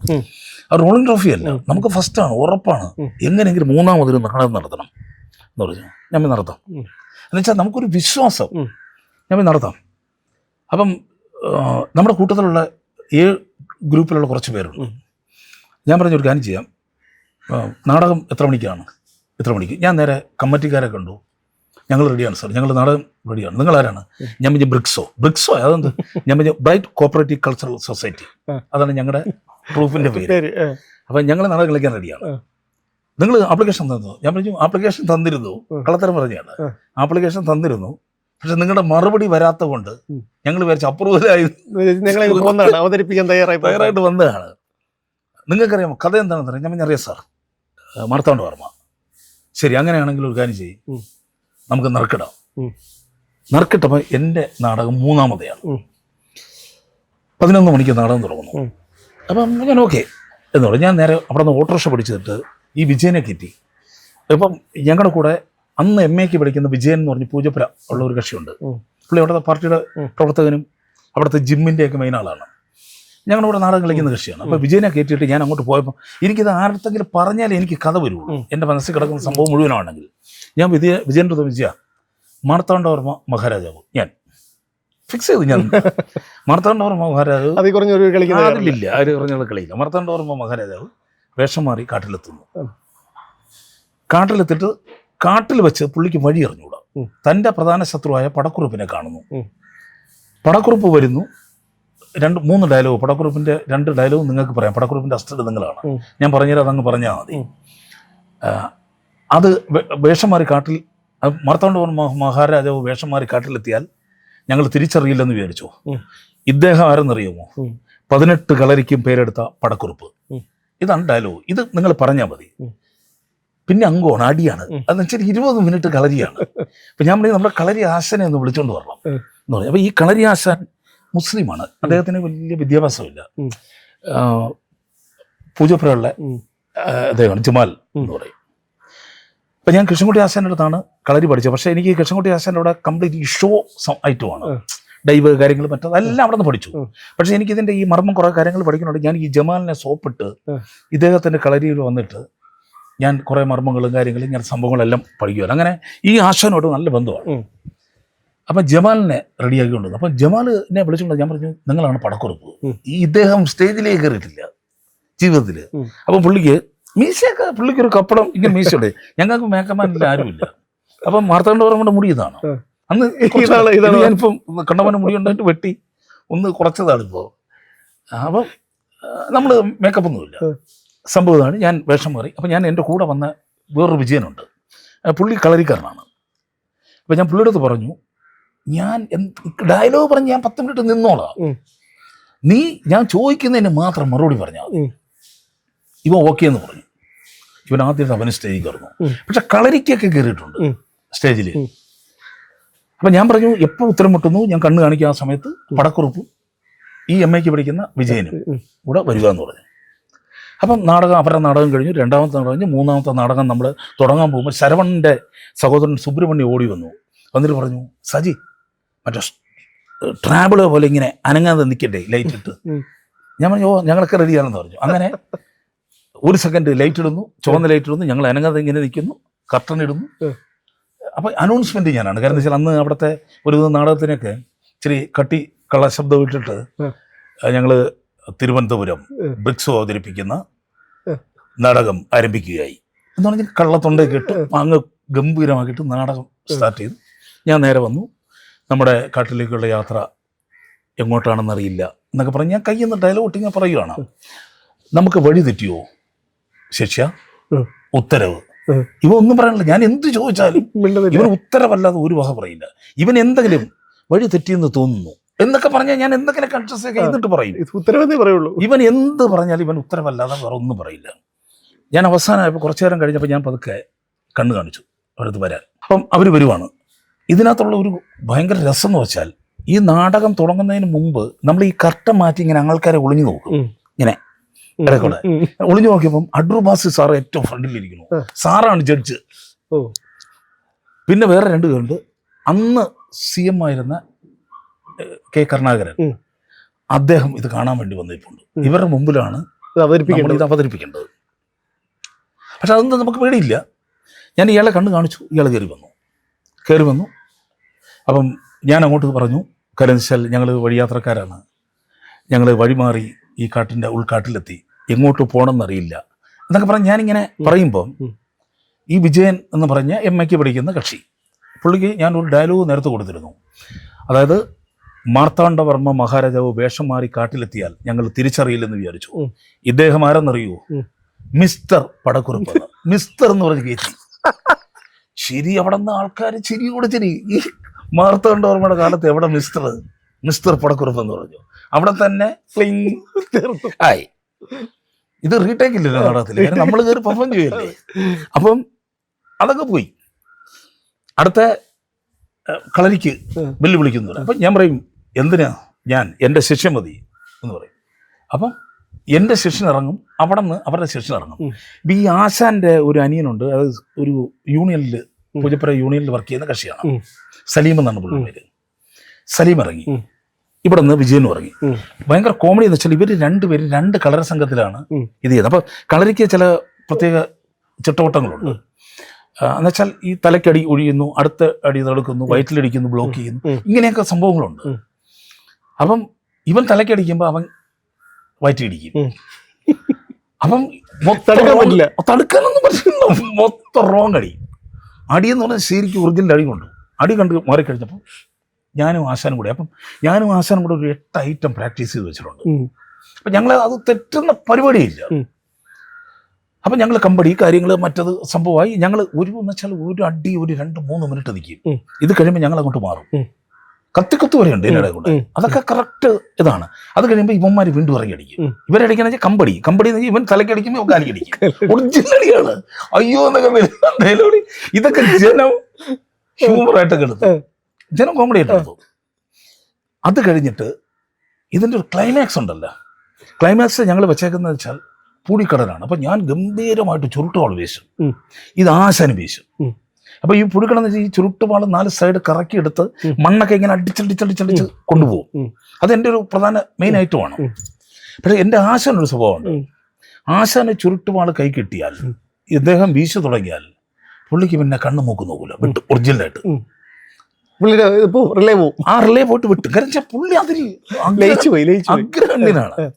റോളിംഗ് ട്രോഫി അല്ല. നമുക്ക് ഫസ്റ്റാണ് ഉറപ്പാണ്. എങ്ങനെയെങ്കിലും മൂന്നാമതൊരു നാടകം നടത്തണം. എന്ന് പറഞ്ഞു ഞാൻ നടത്താം. എന്നുവെച്ചാൽ നമുക്കൊരു വിശ്വാസം. ഞാൻ നടത്താം? അപ്പം നമ്മുടെ കൂട്ടത്തിലുള്ള ഏഴ് ഗ്രൂപ്പിലുള്ള കുറച്ച് പേരുണ്ട്. ഞാൻ പറഞ്ഞ ഒരു കാര്യം ചെയ്യാം. നാടകം എത്ര മണിക്കാണ്? എത്ര മണിക്ക്? ഞാൻ നേരെ കമ്മിറ്റിക്കാരെ കണ്ടു. ഞങ്ങൾ റെഡിയാണ് സാർ ഞങ്ങൾ നാടകം റെഡിയാണ് നിങ്ങൾ ആരാണ് ഞാൻ പറഞ്ഞ ബ്രിക്സോ? ബ്രിക്സോ? അതെന്ത്? ഞാൻ പറഞ്ഞ ബ്രൈറ്റ് കോപ്പറേറ്റീവ് കൾച്ചറൽ സൊസൈറ്റി അതാണ് ഞങ്ങളുടെ പ്രൂഫിന്റെ പേര് അപ്പം ഞങ്ങൾ നാടകം കളിക്കാൻ റെഡിയാണ്. നിങ്ങൾ ആപ്ലിക്കേഷൻ തന്നു. ഞാൻ പറഞ്ഞു ആപ്ലിക്കേഷൻ തന്നിരുന്നു. കള്ളത്തരം പറഞ്ഞാണ്. ആപ്ലിക്കേഷൻ തന്നിരുന്നു. പക്ഷെ നിങ്ങളുടെ മറുപടി വരാത്ത കൊണ്ട്. ഞങ്ങൾ വിചാരിച്ച അപ്രൂവലായി അവതരിപ്പിക്കാൻ തയ്യാറായി. തയ്യാറായിട്ട് വന്നതാണ്. നിങ്ങൾക്കറിയാമോ കഥ എന്താണെന്ന് അറിയാം. ഞാൻ അറിയാം സാർ മാർത്താണ്ട് വർമ്മ. ശരി അങ്ങനെയാണെങ്കിൽ ഒരു കാര്യം ചെയ്യും. നമുക്ക് നറുക്കിടാം. നറുക്കിട്ടപ്പോൾ എന്റെ നാടകം മൂന്നാമതെയാണ്. പതിനൊന്ന് മണിക്ക് നാടകം തുടങ്ങുന്നു. അപ്പം ഞാൻ ഓക്കെ എന്ന് പറഞ്ഞു. ഞാൻ നേരെ അവിടെ നിന്ന് ഓട്ടോറിക്ഷ പിടിച്ചിട്ട് ഈ വിജയനെ കിട്ടി. ഇപ്പം ഞങ്ങളുടെ കൂടെ അന്ന് എം എക്ക് പഠിക്കുന്ന വിജയൻ എന്ന് പറഞ്ഞ് പൂജപ്പുര ഉള്ള ഒരു കക്ഷിയുണ്ട്. പുള്ളി അവിടുത്തെ പാർട്ടിയുടെ പ്രവർത്തകനും അവിടുത്തെ ജിമ്മിന്റെയൊക്കെ മെയിൻ ആളാണ്. ഞങ്ങളുടെ കൂടെ നാടകം കളിക്കുന്ന കക്ഷിയാണ്. അപ്പോൾ വിജയനെ കയറ്റിയിട്ട് ഞാൻ അങ്ങോട്ട് പോയപ്പോൾ എനിക്കിത് ആർക്കെങ്കിലും പറഞ്ഞാൽ എനിക്ക് കഥ വരുള്ളൂ. എന്റെ മനസ്സിൽ കിടക്കുന്ന സംഭവം മുഴുവനാണെങ്കിൽ. ഞാൻ വിജയ വിജയന്റെ വിജയ മാർത്താണ്ഡവർമ്മ മഹാരാജാവ്. ഞാൻ. ഫിക്സ് ചെയ്തു ഞാൻ. മാർത്താണ്ഡവർമ്മ മഹാരാജാവ്? അതിൽ കുറഞ്ഞ ഒരു കളിക്കുന്ന പേരാണ്. അതിലില്ല ആര് പറഞ്ഞുള്ള കളിയില്ല. മാർത്താണ്ഡവർമ്മ മഹാരാജാവ് വേഷം മാറി കാട്ടിലെത്തുന്നു. കാട്ടിലെത്തിട്ട് കാട്ടിലെത്തിയിട്ട് കാട്ടിൽ വെച്ച് പുള്ളിക്ക് വഴി അറിഞ്ഞുകൂടാ ഉം. തന്റെ പ്രധാന ശത്രുവായ പടക്കുറുപ്പിനെ കാണുന്നു. പടക്കുറുപ്പ് വരുന്നു. രണ്ട് മൂന്ന് ഡയലോഗ് പടക്കുറുപ്പിന്റെ രണ്ട് ഡയലോഗ് നിങ്ങൾക്ക് പറയാം. പടക്കുറുപ്പിന്റെ അസ്റ്റഡ് നിങ്ങളാണ്. ഞാൻ പറഞ്ഞുതരാം അതങ്ങ് പറഞ്ഞാൽ മതി. അത് വേഷം മാറി കാട്ടിൽ അത് മാർത്താണ്ഡവർമ്മ മഹാരാജാവ് വേഷം മാറി കാട്ടിലെത്തിയാൽ ഞങ്ങൾ തിരിച്ചറിയില്ലെന്ന് വിചാരിച്ചു. ഇദ്ദേഹം ആരെന്നറിയുമോ. പതിനെട്ട് കളരിക്കും പേരെടുത്ത പടക്കുറുപ്പ്. ഇതാണ് ഡയലോഗ് ഇത് നിങ്ങൾ പറഞ്ഞാൽ മതി. പിന്നെ അങ്കമാണ് അടിയാണ്. അതെന്ന് വെച്ചാൽ ഇരുപത് മിനിറ്റ് കളരിയാണ്. അപ്പൊ ഞാൻ പറയും നമ്മുടെ കളരി ആശാനെ ഒന്ന് വിളിച്ചുകൊണ്ട് വരണം എന്ന് പറയും അപ്പൊ ഈ കളരി ആശാൻ മുസ്ലിമാണ്. അദ്ദേഹത്തിന് വലിയ വിദ്യാഭ്യാസമില്ല. പൂജപ്പുരയുള്ള. അദ്ദേഹമാണ് ജുമാൽ എന്ന് പറയും. അപ്പൊ ഞാൻ കൃഷ്ണൻകുട്ടി ആശാന്റെ അടുത്താണ് കളരി പഠിച്ചത്. പക്ഷേ എനിക്ക് കൃഷ്ണൻകുട്ടി ആശാന്റെ അവിടെ കംപ്ലീറ്റ് ഷോ ഐറ്റമാണ്. ഡൈവ് കാര്യങ്ങൾ മറ്റത് എല്ലാം അവിടെ നിന്ന് പഠിച്ചു. പക്ഷെ എനിക്ക് ഇതിന്റെ ഈ മർമ്മം കുറെ കാര്യങ്ങൾ പഠിക്കുന്നുണ്ട്. ഞാൻ ഈ ജമാലിനെ സോപ്പിട്ട് ഇദ്ദേഹത്തിന്റെ കളരിയിൽ വന്നിട്ട് ഞാൻ കുറെ മർമ്മങ്ങളും കാര്യങ്ങളും ഞാൻ സംഭവങ്ങളെല്ലാം പഠിക്കുമല്ലോ അങ്ങനെ ഈ ആശാനോട് നല്ല ബന്ധമാണ് അപ്പൊ ജമാലിനെ റെഡിയാക്കി കൊണ്ടുവന്നു അപ്പം ജമാലിനെ വിളിച്ചുകൊണ്ട് ഞാൻ പറഞ്ഞു നിങ്ങളാണ് പടക്കുറുപ്പ്. ഈ ഇദ്ദേഹം സ്റ്റേജിലേക്ക് കയറിയിട്ടില്ല ജീവിതത്തിൽ അപ്പൊ പുള്ളിക്ക് മീശയൊക്കെ പുള്ളിക്ക് ഒരു കപ്പടം ഇങ്ങനെ മീശയുണ്ട്. ഞങ്ങൾക്ക് മേക്കമാനില്ല ആരുമില്ല. അപ്പം മാർത്താണ്ഡവർമ്മയുടെ കൊണ്ട് മുടിയതാണ്. അന്ന് ഇതാണ് ഇതാണ് ഞാനിപ്പം കണ്ടവന് മുടി ഉണ്ടായിട്ട് വെട്ടി ഒന്ന് കുറച്ചതാണ് ഇപ്പോ അപ്പം നമ്മൾ മേക്കപ്പ് ഒന്നുമില്ല. സംഭവമാണ് സംഭവം ഞാൻ വേഷം മാറി. അപ്പം ഞാൻ എന്റെ കൂടെ വന്ന വേറൊരു വിജയനുണ്ട്. പുള്ളി കളരിക്കാരനാണ്. അപ്പം ഞാൻ പുള്ളിയുടെ അടുത്ത് പറഞ്ഞു ഞാൻ ഡയലോഗ് പറഞ്ഞ് ഞാൻ പത്ത് മിനിറ്റ് നിന്നോളാം. നീ ഞാൻ ചോദിക്കുന്നതിന് മാത്രം മറുപടി പറഞ്ഞാൽ ഇവ ഇവൻ ഓക്കെ എന്ന് പറഞ്ഞു. ഇവൻ ആദ്യമായിട്ട് അവന് സ്റ്റേജിൽ കയറുന്നു. പക്ഷെ കളരിക്കൊക്കെ കയറിയിട്ടുണ്ട്. സ്റ്റേജിൽ. അപ്പം ഞാൻ പറഞ്ഞു എപ്പോൾ ഉത്തരം മുട്ടുന്നു? ഞാൻ കണ്ണ് കാണിക്കുക ആ സമയത്ത് പടക്കുറുപ്പ്. ഈ എം ഐക്ക് പഠിക്കുന്ന വിജയനും. കൂടെ വരിക എന്ന് പറഞ്ഞു. അപ്പം നാടകം അവരുടെ നാടകം കഴിഞ്ഞു രണ്ടാമത്തെ നാടകം കഴിഞ്ഞു മൂന്നാമത്തെ നാടകം നമ്മൾ തുടങ്ങാൻ പോകുമ്പോൾ ശരവണന്റെ സഹോദരൻ സുബ്രഹ്മണ്യം ഓടി വന്നു. വന്നിട്ട് പറഞ്ഞു സജി മറ്റേ ട്രാവൽ പോലെ ഇങ്ങനെ അനങ്ങാതെ നിൽക്കട്ടെ ലൈറ്റ് ഇട്ട്? ഞാൻ പറഞ്ഞു ഓ ഞങ്ങളൊക്കെ റെഡിയാണെന്ന് പറഞ്ഞു. അങ്ങനെ ഒരു സെക്കൻഡ് ലൈറ്റ് ഇടുന്നു ചുവന്ന ലൈറ്റ് ഇടുന്നു ഞങ്ങൾ അനങ്ങാതെ ഇങ്ങനെ നിൽക്കുന്നു കർട്ടൺ ഇടുന്നു. ഉം. അപ്പം അനൗൺസ്മെന്റ് ഞാനാണ്. കാരണം വെച്ചാൽ അന്ന് അവിടുത്തെ ഒരു നാടകത്തിനൊക്കെ ഇച്ചിരി കട്ടി കള്ളശബ്ദം ഇട്ടിട്ട്. ഞങ്ങൾ തിരുവനന്തപുരം ബ്രിക്സ് അവതരിപ്പിക്കുന്ന നാടകം ആരംഭിക്കുകയായി. എന്ന് പറഞ്ഞാൽ കള്ളത്തൊണ്ടയൊക്കെ ഇട്ട് അങ്ങ് ഗംഭീരമാക്കിയിട്ട് നാടകം സ്റ്റാർട്ട് ചെയ്തു. ഞാൻ നേരെ വന്നു. നമ്മുടെ കാട്ടിലേക്കുള്ള യാത്ര എങ്ങോട്ടാണെന്നറിയില്ല എന്നൊക്കെ പറഞ്ഞ് ഞാൻ കയ്യിൽ നിന്ന് ഡയലോഗ് ഒട്ടി ഞാൻ പറയുകയാണ് നമുക്ക് വഴി തെറ്റിയോ? ശിക്ഷ. ഉത്തരവ്. ഇവ ഒന്നും പറയാനില്ല ഞാൻ എന്ത് ചോദിച്ചാലും ഇവൻ ഉത്തരവല്ലാതെ ഒരു വക പറയില്ല. ഇവൻ എന്തെങ്കിലും വഴി തെറ്റിയെന്ന് തോന്നുന്നു എന്നൊക്കെ പറഞ്ഞാൽ ഞാൻ എന്തെങ്കിലും കൺഷ്യസ് എന്നിട്ട് പറയും. ഉത്തരവെന്നേ പറയുള്ളൂ. ഇവൻ എന്ത് പറഞ്ഞാലും ഇവൻ ഉത്തരവല്ലാതെ വേറെ ഒന്നും പറയില്ല. ഞാൻ അവസാനമായപ്പോൾ കുറച്ചു നേരം കഴിഞ്ഞപ്പോൾ ഞാൻ പതുക്കെ കണ്ണു കാണിച്ചു. അവരത് വരാൻ. അപ്പം അവർ വരുവാണ്. ഇതിനകത്തുള്ള ഒരു ഭയങ്കര രസം എന്ന് വെച്ചാൽ ഈ നാടകം തുടങ്ങുന്നതിന് മുമ്പ് നമ്മൾ ഈ കർട്ടൻ മാറ്റി ഇങ്ങനെ ആൾക്കാരെ ഒളിഞ്ഞു നോക്കും. ഇങ്ങനെ. ഉം. ഒളിഞ്ഞു നോക്കിയപ്പം അഡ്രുബാസി സാർ ഏറ്റവും ഫ്രണ്ടിലിരിക്കുന്നു. സാറാണ് ജഡ്ജ് ഓ. പിന്നെ വേറെ രണ്ട് പേരുണ്ട്. അന്ന് സി എം ആയിരുന്ന കെ കരുണാകരൻ. അദ്ദേഹം ഇത് കാണാൻ വേണ്ടി വന്നിട്ടുണ്ട്. ഇവരുടെ മുമ്പിലാണ് ഇത് അവതരിപ്പിക്കേണ്ടത്. പക്ഷെ അതൊന്നും നമുക്ക് പേടിയില്ല. ഞാൻ ഇയാളെ കണ്ണ് കാണിച്ചു. ഇയാൾ കയറി വന്നു. കയറി വന്നു. അപ്പം ഞാൻ അങ്ങോട്ട് പറഞ്ഞു കരൻസൽ ഞങ്ങൾ വഴിയാത്രക്കാരാണ്. ഞങ്ങൾ വഴിമാറി ഈ കാട്ടിന്റെ ഉൾക്കാട്ടിലെത്തി. എങ്ങോട്ട് പോകണമെന്നറിയില്ല എന്നൊക്കെ പറഞ്ഞ് ഞാനിങ്ങനെ പറയുമ്പോൾ. ഈ വിജയൻ എന്ന് പറഞ്ഞ എം എക്ക് പഠിക്കുന്ന കക്ഷി. പുള്ളിക്ക് ഞാൻ ഒരു ഡയലോഗ് നേരത്തെ കൊടുത്തിരുന്നു. അതായത് മാർത്താണ്ഡവർമ്മ മഹാരാജാവ് വേഷം മാറി കാട്ടിലെത്തിയാൽ ഞങ്ങൾ തിരിച്ചറിയില്ലെന്ന് വിചാരിച്ചു. ഇദ്ദേഹം ആരെന്നറിയൂ. മിസ്റ്റർ പടക്കുറുപ്പ് മിസ്റ്റർ എന്ന് പറഞ്ഞ് കയറ്റി ശരി അവിടെ നിന്ന് ആൾക്കാർ ചിരിയോട് ചിരി. ഈ മാർത്താണ്ഡവർമ്മയുടെ കാലത്ത് എവിടെ മിസ്റ്റർ മിസ്റ്റർ പടക്കുറപ്പ് എന്ന് പറഞ്ഞു. അവിടെ തന്നെ ആയി. ഇത് റീടേക്ക് ഇല്ലല്ലോ നാടകത്തിൽ കാരണം നമ്മൾ കയറി പെർഫോം ചെയ്യല്ലേ? അപ്പം അതൊക്കെ പോയി. അടുത്ത കളരിക്ക്. ബില്ല് വിളിക്കുന്നു. അപ്പം ഞാൻ പറയും എന്തിനാ ഞാൻ? എന്റെ ശിഷ്യ മതി. എന്ന് പറയും. അപ്പം എന്റെ ശിഷ്യൻ ഇറങ്ങും. അവിടെ നിന്ന് അവരുടെ ശിഷ്യൻ ഇറങ്ങും. ഇപ്പം ഈ ആശാന്റെ ഒരു അനിയനുണ്ട്. അത് ഒരു യൂണിയനിൽ പൂജപ്പുര യൂണിയനിൽ വർക്ക് ചെയ്യുന്ന കക്ഷിയാണ്. സലീം എന്നാണ് പുള്ളിയുടെ പേര്. സലീം ഇറങ്ങി. ഇവിടെ നിന്ന് വിജയൻ ഇറങ്ങി. ഭയങ്കര കോമഡി എന്ന് വെച്ചാൽ ഇവർ രണ്ടുപേരും രണ്ട് കളർ സംഘത്തിലാണ്. ഇത് ചെയ്തത്. അപ്പോൾ കളരിക്ക് ചില പ്രത്യേക ചിട്ടവട്ടങ്ങളുണ്ട്. എന്നുവെച്ചാൽ ഈ തലക്കടി ഒഴിയുന്നു അടുത്ത അടി തടുക്കുന്നു വയറ്റിലടിക്കുന്നു ബ്ലോക്ക് ചെയ്യുന്നു. ഇങ്ങനെയൊക്കെ സംഭവങ്ങളുണ്ട്. അപ്പം ഇവൻ തലക്കടിക്കുമ്പോൾ അവൻ വയറ്റിലിടിക്കും. ഉം. അപ്പം. തടുക്കാനൊന്നും പറ്റില്ല. മൊത്തം റോങ് അടി. അടി എന്ന് പറഞ്ഞാൽ ശരിക്കും ഒറിജിനൽ അടി കൊണ്ടു. അടി കണ്ട് മാറിക്കഴിഞ്ഞപ്പോൾ ഞാനും ആശാനും കൂടെ അപ്പം ഞാനും ആശാനും കൂടെ ഒരു എട്ട് ഐറ്റം പ്രാക്ടീസ് ചെയ്ത് വെച്ചിട്ടുണ്ട്. അപ്പം ഞങ്ങൾ അത് തെറ്റുന്ന പരിപാടിയില്ല. അപ്പം ഞങ്ങൾ കമ്പടി കാര്യങ്ങൾ മറ്റത് സംഭവമായി ഞങ്ങൾ ഒരു എന്ന് വെച്ചാൽ ഒരു അടി ഒരു രണ്ട് മൂന്ന് മിനിറ്റ് നിൽക്കും ഇത് കഴിയുമ്പോൾ ഞങ്ങൾ അങ്ങോട്ട് മാറും. കത്തിക്കത്ത് വരെയുണ്ട് ഇതിനിടെ കൂടെ ഉം. അതൊക്കെ കറക്റ്റ് ഇതാണ്. അത് കഴിയുമ്പോൾ ഇവന്മാർ വീണ്ടും ഇറങ്ങി അടിക്കും. ഉം. ഇവരടിക്കുന്ന വെച്ചാൽ കമ്പടി. കമ്പടി എന്ന് ഇവൻ തലക്കടിക്കുമ്പോൾ ഇവൻ കാലിക്കടിക്കും ഒറിജിനൽ അടിയാണ് അയ്യോ എന്നൊക്കെ. ഇതൊക്കെ ജനം ഹ്യൂമറായിട്ടൊക്കെ എടുത്തു. ജനം കോമഡി ആയിട്ട് എടുത്തു അത് കഴിഞ്ഞിട്ട് ഇതിന്റെ ഒരു ക്ലൈമാക്സ് ഉണ്ടല്ലോ. ക്ലൈമാക്സ് ഞങ്ങൾ വെച്ചേക്കുന്നത് വെച്ചാൽ പൂടിക്കടലാണ്. അപ്പം ഞാൻ ഗംഭീരമായിട്ട് ചുരുട്ടുവാൾ വീശും. ഇത് ആശാന് വീശും. അപ്പം ഈ പുഴുക്കട എന്ന് വെച്ചാൽ ഈ ചുരുട്ടുവാൾ നാല് സൈഡ് കറക്കി എടുത്ത് മണ്ണൊക്കെ ഇങ്ങനെ അടിച്ചടിച്ചടിച്ചടിച്ച് കൊണ്ടുപോകും. അതെന്റെ അത് എന്റെ ഒരു പ്രധാന മെയിൻ ഐറ്റമാണ്. പക്ഷേ എന്റെ ആശാനൊരു സ്വഭാവമുണ്ട്. ആശാന് ചുരുട്ടുവാൾ കൈ കിട്ടിയാൽ. ഇദ്ദേഹം വീശു തുടങ്ങിയാൽ പുള്ളിക്ക് പിന്നെ കണ്ണു മൂക്ക് നോക്കൂല. വിട്ട് ഒറിജിനലായിട്ട് പുള്ളിയുടെ റിലേ പോവും. ആ റിലേ പോയിട്ട് വിട്ടു. കാരണം വെച്ചാൽ പുള്ളി അതിൽ ലയിച്ചു പോയി ലയിച്ചു പോയി. അഗ്രഹണ്യനാണ്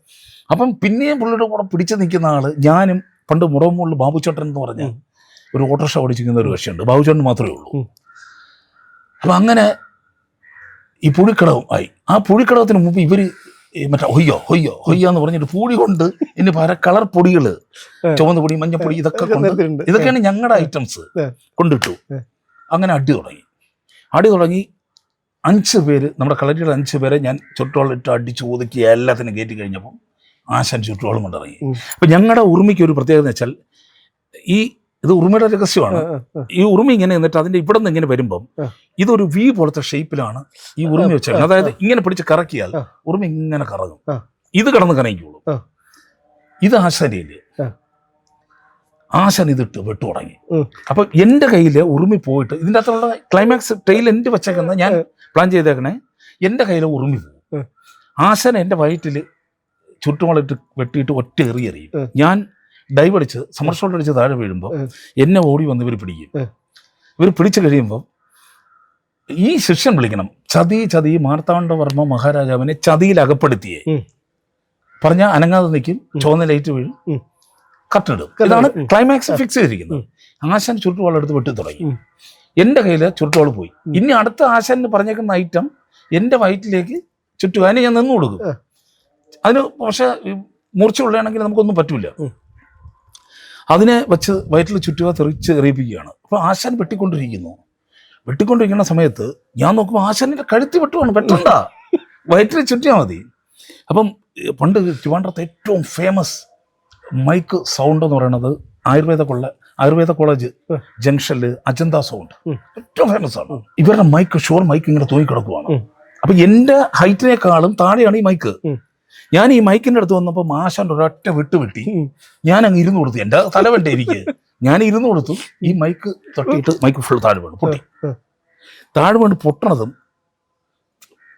അപ്പം പിന്നെയും പുള്ളിയുടെ കൂടെ പിടിച്ചു നിൽക്കുന്ന ആൾ ഞാനും പണ്ട് മുറമുള്ളിൽ ബാബുചേട്ടൻ എന്ന് പറഞ്ഞ. ഒരു ഓട്ടോറിക്ഷ ഓടിച്ചിരിക്കുന്ന ഒരു കക്ഷിയുണ്ട്. ബാബുചേട്ടൻ മാത്രമേ ഉള്ളൂ. അപ്പം അങ്ങനെ ഈ പുഴിക്കടവും ആയി. ആ പുഴിക്കടവത്തിന് മുമ്പ് ഇവർ മറ്റേ ഹൊയ്യോ ഹൊയ്യോ ഹൊയ്യോ എന്ന് പറഞ്ഞിട്ട് പൂടി കൊണ്ട് ഇനി പല കളർ പൊടികൾ. ചുവന്ന പൊടി മഞ്ഞപ്പൊടി ഇതൊക്കെ കൊണ്ട്. ഇതൊക്കെയാണ് ഞങ്ങളുടെ ഐറ്റംസ് കൊണ്ടിട്ടു. അങ്ങനെ അടി തുടങ്ങി. അടി തുടങ്ങി അഞ്ച് പേര് നമ്മുടെ കളരിയുടെ അഞ്ച് പേരെ ഞാൻ ചുറ്റോളിട്ട് അടിച്ച് ഒതുക്കി എല്ലാത്തിനും കയറ്റി കഴിഞ്ഞപ്പോൾ ആശാൻ ചുറ്റോളം കൊണ്ടിറങ്ങി. അപ്പം ഞങ്ങളുടെ ഉറുമിക്ക് ഒരു പ്രത്യേകത എന്ന് വെച്ചാൽ ഈ ഇത് ഉറുമയുടെ രഹസ്യമാണ്. ഈ ഉറുമി ഇങ്ങനെ എന്നിട്ട് അതിന്റെ ഇവിടെ നിന്ന് ഇങ്ങനെ വരുമ്പം. ഇതൊരു വി പോലത്തെ ഷേപ്പിലാണ് ഈ ഉറുമി വെച്ചേക്കുന്നത് അതായത് ഇങ്ങനെ പിടിച്ച് കറക്കിയാൽ. ഉറുമി ഇങ്ങനെ കറങ്ങും ഇത് കടന്ന് കറങ്ങിക്കോളും ഇത് ആശാനിയിൽ ആ. ആശാൻ ഇതിട്ട് വെട്ടു തുടങ്ങി. അപ്പൊ എന്റെ കയ്യിൽ ഉറുമി പോയിട്ട് ഇതിന്റെ അകത്തുള്ള ക്ലൈമാക്സ് ടൈൽ എന്റെ വെച്ചേക്കുന്ന ഞാൻ പ്ലാൻ ചെയ്തേക്കണേ. എന്റെ കയ്യിൽ ഉറുമി പോകും. ആശാൻ എന്റെ വയറ്റിൽ ചുറ്റുമളിട്ട് വെട്ടിയിട്ട് ഒറ്റ എറി എറിയും. ഞാൻ ഡൈവ് അടിച്ച് സമർഷോട്ട് അടിച്ച് താഴെ വീഴുമ്പോൾ എന്നെ ഓടി വന്ന് ഇവർ പിടിക്കും. ഇവർ പിടിച്ചു കഴിയുമ്പോൾ ഈ ശിഷ്യൻ വിളിക്കണം. ചതി ചതി മാർത്താണ്ഡവർമ്മ മഹാരാജാവിനെ ചതിയിൽ അകപ്പെടുത്തിയേ. പറഞ്ഞാൽ പറഞ്ഞ അനങ്ങാതെ നിൽക്കും ചുവന്ന ലൈറ്റ് വീഴും. കട്ടിടും. ഇതാണ് ക്ലൈമാക്സ് ഫിക്സ് ചെയ്തിരിക്കുന്നത്. ആശാൻ ചുരുട്ടുവാൾ എടുത്ത് വെട്ടി തുടങ്ങി. എന്റെ കയ്യിൽ ചുരുട്ടുവാൾ പോയി. ഇനി അടുത്ത ആശാന് പറഞ്ഞേക്കുന്ന ഐറ്റം എന്റെ വയറ്റിലേക്ക് ചുറ്റുക അതിന് ഞാൻ നിന്ന് കൊടുക്കും. അതിന് പക്ഷേ മൂർച്ച ഉള്ളതാണെങ്കിൽ നമുക്കൊന്നും പറ്റൂല. അതിനെ വെച്ച് വയറ്റിൽ ചുറ്റുക തെറിച്ച് എറിയിപ്പിക്കുകയാണ്. അപ്പോൾ ആശാൻ വെട്ടിക്കൊണ്ടിരിക്കുന്നു. വെട്ടിക്കൊണ്ടിരിക്കുന്ന സമയത്ത് ഞാൻ നോക്കുമ്പോൾ ആശാനിന്റെ കഴുത്തി വെട്ടുവാണ്. വെട്ടണ്ട. വയറ്റിൽ ചുറ്റിയാൽ മതി. അപ്പം പണ്ട് ട്രിവാൻഡ്രത്തെ ഏറ്റവും ഫേമസ് മൈക്ക് സൗണ്ട് എന്ന് പറയുന്നത് ആയുർവേദ കൊള്ള ആയുർവേദ കോളേജ് ജംഗ്ഷനിൽ ജംഗ്ഷനിൽ അജന്ത സൗണ്ട്. ഏറ്റവും ഫേമസ് ആണ്. ഇവരുടെ മൈക്ക് ഷോർ മൈക്ക് ഇങ്ങനെ തൂങ്ങിക്കിടക്കുവാണ്. അപ്പൊ എന്റെ ഹൈറ്റിനേക്കാളും താഴെയാണ് ഈ മൈക്ക് ഞാൻ ഈ മൈക്കിന്റെ അടുത്ത് വന്നപ്പോൾ മാഷാന്റെ ഒരൊറ്റ വിട്ട് വെട്ടി. ഞാൻ അങ്ങ് ഇരുന്ന് കൊടുത്തു. എന്റെ തല വേണ്ട എനിക്ക് ഞാൻ ഇരുന്ന് കൊടുത്തു. ഈ മൈക്ക് തൊട്ടിട്ട് മൈക്ക് ഫുൾ താഴെ വീണു. പൊട്ടി. താഴെ വീണ് പൊട്ടണതും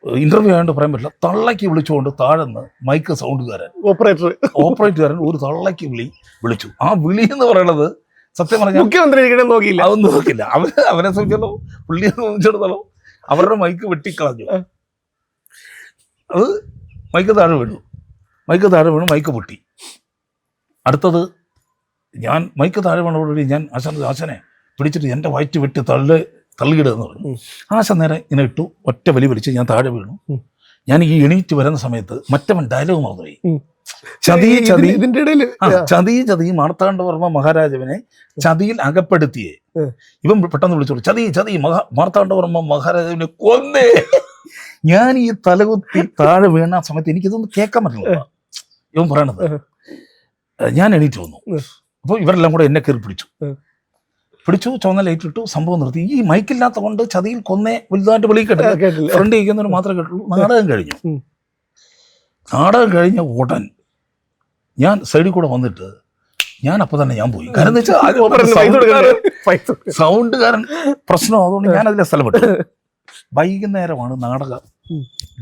ഇന്റർവ്യൂ ആയതുകൊണ്ട് പറയാൻ പറ്റില്ല. തള്ളയ്ക്ക് വിളിച്ചുകൊണ്ട് താഴെന്ന് മൈക്ക് സൗണ്ടുകാരൻ ഓപ്പറേറ്റർ ഓപ്പറേറ്ററുകാരൻ ഒരു തള്ളയ്ക്ക് വിളി വിളിച്ചു. ആ വിളി എന്ന് പറയണത് സത്യം പറഞ്ഞാൽ മുഖ്യമന്ത്രി നോക്കിയില്ല. അതൊന്നും നോക്കില്ല അവൻ അവരെ സംബന്ധിച്ചോ പുള്ളിയെ സംബന്ധിച്ചിടത്തോളം അവരുടെ മൈക്ക് വെട്ടിക്കളഞ്ഞു. അത് മൈക്ക് താഴെ വീണു. മൈക്ക് താഴെ വീണു മൈക്ക് പൊട്ടി. അടുത്തത് ഞാൻ മൈക്ക് താഴെ വീണതോടുകൂടി ഞാൻ ആശാൻ ആശാനെ പിടിച്ചിട്ട് എന്റെ വയറ്റ് വെട്ടി തള്ള് തള്ളിയിടുക എന്ന് പറഞ്ഞു. ആ ആശ നേരെ ഇങ്ങനെ ഇട്ടു. ഒറ്റ വലി വലിച്ച് ഞാൻ താഴെ വീണു. ഞാൻ ഈ എണീറ്റ് വരുന്ന സമയത്ത് മറ്റവൻ ഡയലോഗ് മറന്നുപോയി. ചതി ചതി. ഇതിന്റെ- ഇടയിൽ ചതി ചതി മാർത്താണ്ഡവർമ്മ മഹാരാജാവിനെ ചതിയിൽ അകപ്പെടുത്തിയേ. ഇവൻ പെട്ടെന്ന് വിളിച്ചോളൂ ചതി ചതി മഹാ മാർത്താണ്ഡവർമ്മ മഹാരാജാവിനെ കൊന്നേ. ഞാൻ ഈ തലകുത്തി താഴെ വീണ സമയത്ത് എനിക്കിതൊന്നും കേൾക്കാൻ പറ്റില്ല. ഇവൻ പറയണത് ഞാൻ എണീറ്റ് വന്നു. അപ്പൊ അപ്പോൾ ഇവരെല്ലാം കൂടെ എന്നെ കയറി പിടിച്ചു. പിടിച്ചു ചുവന്ന ലൈറ്റ് ഇട്ടു സംഭവം നിർത്തി. ഈ മൈക്കില്ലാത്ത കൊണ്ട് ചതിയിൽ കൊന്നേ വലുതായിട്ട് വെളിയിൽ കേട്ടില്ല. ഫ്രണ്ട് ഇരിക്കുന്നവർ മാത്രമേ കേട്ടുള്ളൂ നാടകം കഴിഞ്ഞു. നാടകം കഴിഞ്ഞ ഉടൻ ഞാൻ സൈഡിൽ കൂടെ വന്നിട്ട് ഞാൻ അപ്പൊ തന്നെ ഞാൻ പോയി. കാരണം വെച്ചാൽ? സൗണ്ടുകാരൻ പ്രശ്നം അതുകൊണ്ട് ഞാൻ അതിലെ സ്ഥലം വിട്ടു. വൈകുന്നേരമാണ് നാടക.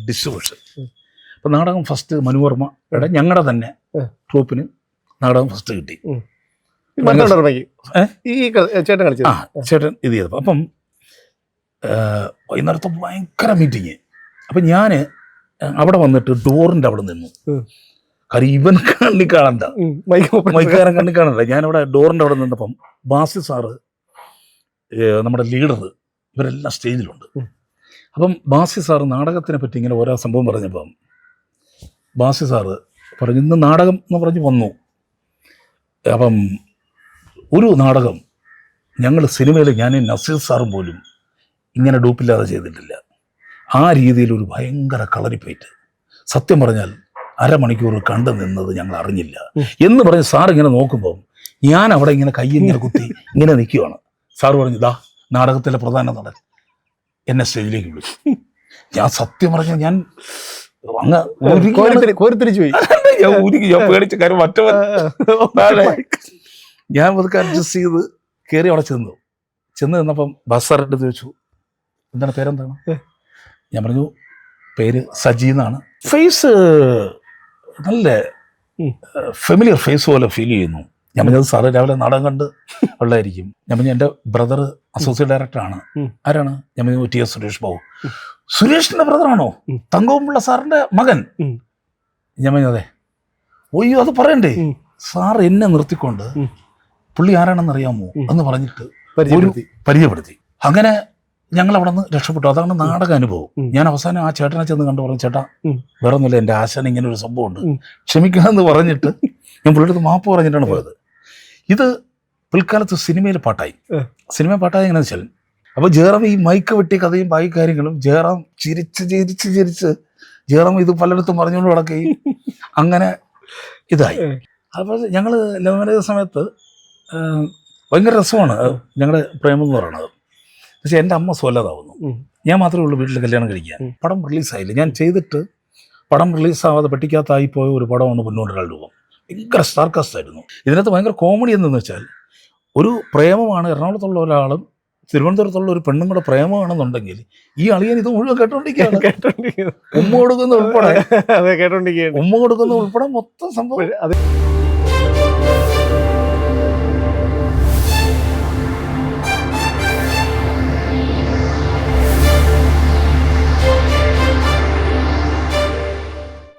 ഡിസ്ട്രിബ്യൂഷൻ അപ്പൊ നാടകം ഫസ്റ്റ് മനുവർമ്മയുടെ ഞങ്ങളുടെ തന്നെ ട്രൂപ്പിന് നാടകം ഫസ്റ്റ് കിട്ടി. ഈ ചേട്ടൻ കളിച്ചത്. ആ ചേട്ടൻ ഇത് ചെയ്തപ്പോൾ അപ്പം വൈകുന്നേരത്തെ ഭയങ്കര മീറ്റിങ് അപ്പം ഞാൻ അവിടെ വന്നിട്ട് ഡോറിന്റെ അവിടെ നിന്നു. കരീവൻ കാര്യം ഇവൻ കണ്ണി കാണണ്ട. മൈക്കാരൻ കണ്ണി കാണണ്ട. ഞാനിവിടെ ഡോറിന്റെ അവിടെ നിന്നപ്പം ബാസി സാറ് നമ്മുടെ ലീഡർ ഇവരെല്ലാം സ്റ്റേജിലുണ്ട്. അപ്പം ബാസി സാറ് നാടകത്തിനെ പറ്റി ഇങ്ങനെ ഓരോ സംഭവം പറഞ്ഞപ്പം ബാസി സാറ് പറഞ്ഞു ഇന്ന് നാടകം എന്ന് പറഞ്ഞ് വന്നു. അപ്പം ഒരു നാടകം ഞങ്ങൾ സിനിമയിൽ ഞാൻ നസീർ സാറും പോലും ഇങ്ങനെ ഡൂപ്പില്ലാതെ ചെയ്തിട്ടില്ല. ആ രീതിയിൽ ഒരു ഭയങ്കര കളരിപ്പേറ്റ്. സത്യം പറഞ്ഞാൽ അരമണിക്കൂർ കണ്ടു നിന്നത് ഞങ്ങൾ അറിഞ്ഞില്ല. എന്ന് പറഞ്ഞ് സാർ ഇങ്ങനെ നോക്കുമ്പോൾ ഞാൻ അവിടെ ഇങ്ങനെ കൈ ഇങ്ങനെ കുത്തി ഇങ്ങനെ നിൽക്കുകയാണ് സാർ പറഞ്ഞു ദാ നാടകത്തിലെ പ്രധാന നടൻ എന്നെ സ്റ്റേജിലേക്ക് വിളിച്ചു. ഞാൻ സത്യം പറഞ്ഞാൽ ഞാൻ അങ്ങ് കോരിത്തിരിച്ചു പോയി. ഞാൻ ഊരിക്ക് ഞാൻ പേടിച്ച കാര്യം മറ്റവൻ. ഞാൻ പതുക്കെ അഡ്ജസ്റ്റ് ചെയ്ത് കയറി അവിടെ ചെന്നു. ചെന്ന് നിന്നപ്പം ബസ്സാറിട്ട് ചോദിച്ചു എന്താണ് പേരെന്താണ്? ഞാൻ പറഞ്ഞു പേര് സജി എന്നാണ്. ഫേസ് നല്ല ഫെമിലിയർ ഫേസ് പോലെ ഫീൽ ചെയ്യുന്നു. ഞാൻ പറഞ്ഞത് സാറ് രാവിലെ നാടകം കണ്ട് ഉള്ളതായിരിക്കും. ഞാൻ പറഞ്ഞു എന്റെ ബ്രദർ അസോസിയേറ്റ് ഡയറക്ടറാണ്. ആരാണ്? ഞാൻ പറഞ്ഞു ടി എസ് സുരേഷ് ബാബു. സുരേഷിന്റെ ബ്രദറാണോ തങ്കവും തങ്കവുമുള്ള സാറിന്റെ മകൻ. ഞാൻ പറഞ്ഞു അതെ. ഒയ്യോ അത് പറയണ്ടേ? സാർ എന്നെ നിർത്തിക്കൊണ്ട്. പുള്ളി ആരാണെന്ന് അറിയാമോ എന്ന് പറഞ്ഞിട്ട് പരിചയപ്പെടുത്തി. പരിചയപ്പെടുത്തി. അങ്ങനെ ഞങ്ങൾ അവിടെ നിന്ന് രക്ഷപ്പെട്ടു. അതാണ് നാടക അനുഭവം. ഞാൻ അവസാനം ആ ചേട്ടനെ ചെന്ന് കണ്ടു പറഞ്ഞു ചേട്ടാ. വേറെ ഒന്നുമില്ല എന്റെ ആശാൻ ഇങ്ങനെ ഒരു സംഭവമുണ്ട്. ഉണ്ട് ക്ഷമിക്കണമെന്ന് പറഞ്ഞിട്ട് ഞാൻ പുള്ളിയുടെ അടുത്ത് മാപ്പ് പറഞ്ഞിട്ടാണ് പോയത്. ഇത് പിൽക്കാലത്ത് സിനിമയിൽ പാട്ടായി. സിനിമ പാട്ടായി എങ്ങനെ വെച്ചാൽ അപ്പോൾ ജയറാം ഈ മൈക്ക് വെട്ടി കഥയും ബാക്കി കാര്യങ്ങളും ജയറാം ചിരിച്ച് ചിരിച്ച് ചിരിച്ച് ജയറാം ഇത് പലയിടത്തും പറഞ്ഞുകൊണ്ട് കിടക്കുകയും അങ്ങനെ ഇതായി. അപ്പോൾ ഞങ്ങൾ ലവ് സമയത്ത് ഭയങ്കര രസമാണ്. ഞങ്ങളുടെ പ്രേമം എന്ന് പറയുന്നത് പക്ഷേ എന്റെ അമ്മ സ്വലതാവുന്നു ഞാൻ മാത്രമേ ഉള്ളൂ വീട്ടിൽ കല്യാണം കഴിക്കാൻ. പടം റിലീസായില്ല. ഞാൻ ചെയ്തിട്ട് പടം റിലീസാവാതെ പെട്ടിക്കകത്തായി പോയ ഒരു പടമാണ് പൊന്നൂണ്ടൊരാൾ രൂപം. ഭയങ്കര സ്റ്റാർകാസ്റ്റ് ആയിരുന്നു. ഇതിനകത്ത് ഭയങ്കര കോമഡി എന്തെന്ന് വെച്ചാൽ ഒരു പ്രേമമാണ് എറണാകുളത്തുള്ള ഒരാളും തിരുവനന്തപുരത്തുള്ള ഒരു പെണ്ണും കൂടെ പ്രേമമാണെന്നുണ്ടെങ്കിൽ ഈ അളിയൻ ഇത് മുഴുവൻ കേട്ടോണ്ടിരിക്കുകയാണ്. കേട്ടോണ്ടിരിക്കുന്നു. ഉമ്മ കൊടുക്കുന്ന ഉൾപ്പെടെ ഉമ്മ കൊടുക്കുന്ന ഉൾപ്പെടെ മൊത്തം സംഭവം